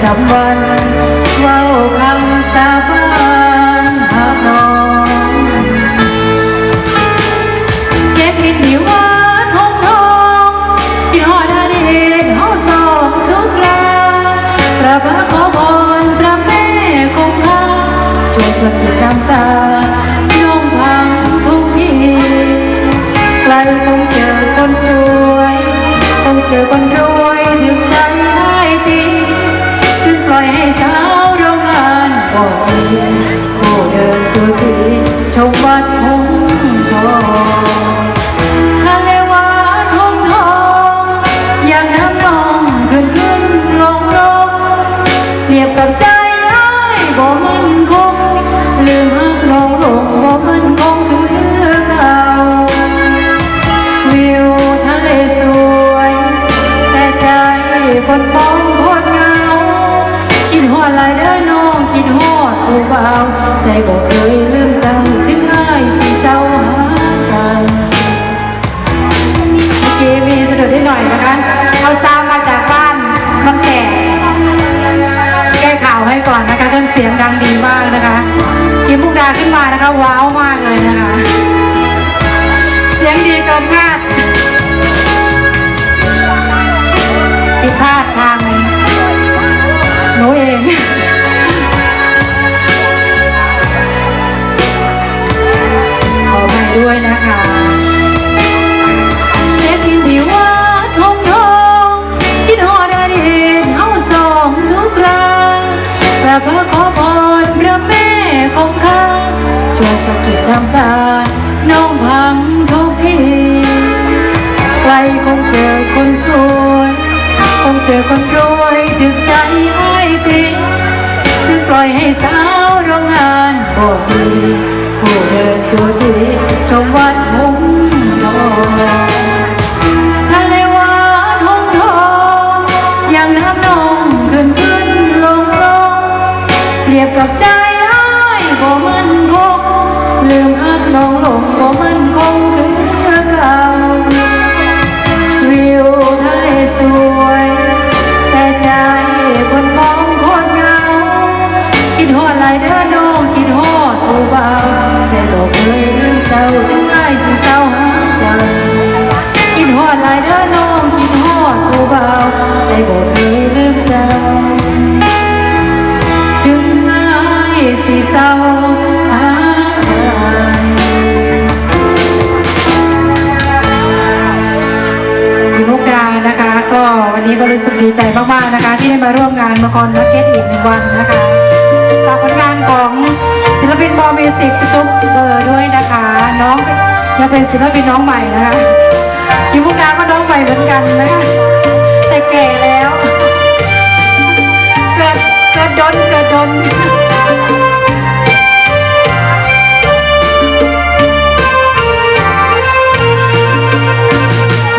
tambahan เปรียบกับใจอ้ายบ่มันคงลืมหักน้องลงบ่มันคง เจอคนรวยจึกใจให้ติจึงปล่อยให้สาวโรงงานบอกดีผู้เดินโจจีชมว่า คุณมุกดานะคะ ก็วันนี้ก็รู้สึกดีใจมากๆนะคะ ที่ได้มาร่วมงานมากนมาร์เก็ตอีกหนึ่งวันนะคะฝากผลงานของศิลปินบอมิวสิกทุกเบอร์ด้วยนะคะ น้องยังเป็นศิลปินน้องใหม่นะคะคิมุกดาก็น้องใหม่เหมือนกันนะคะแต่แก่แล้ว ระกระดนกระดน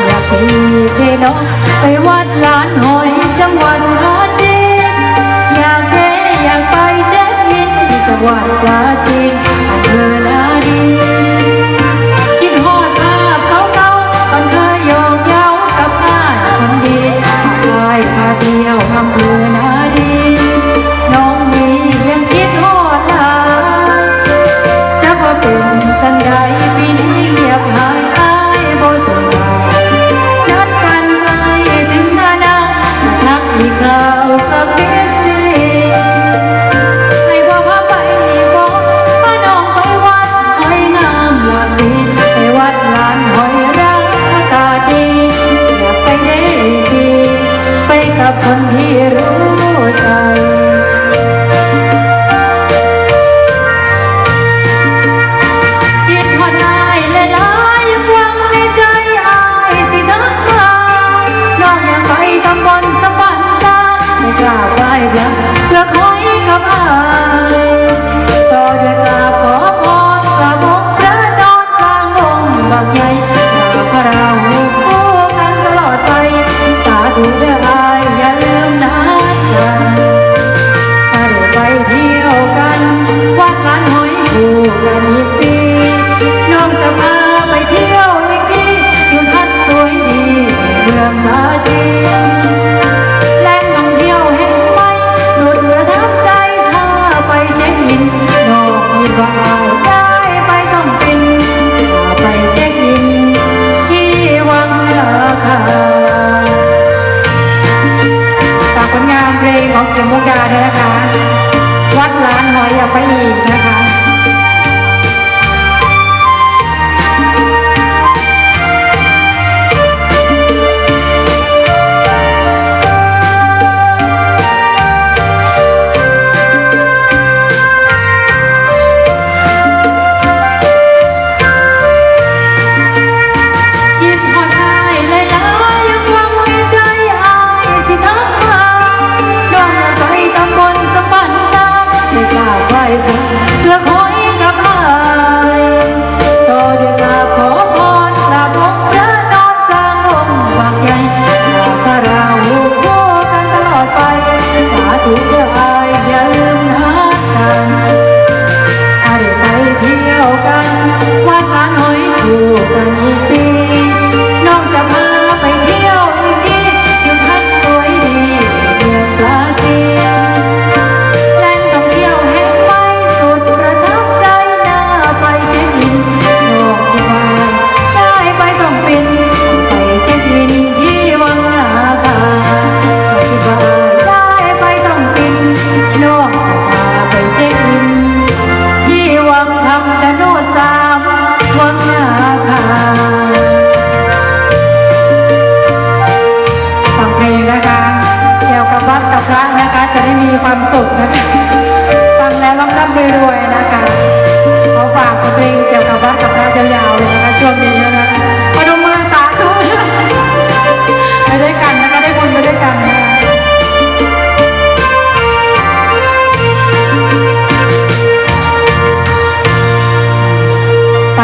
อยากมีเพนอไปวัดลานหอยจังหวัดพาจีนอยากเพอยากไปเช็คอินที่จังหวัด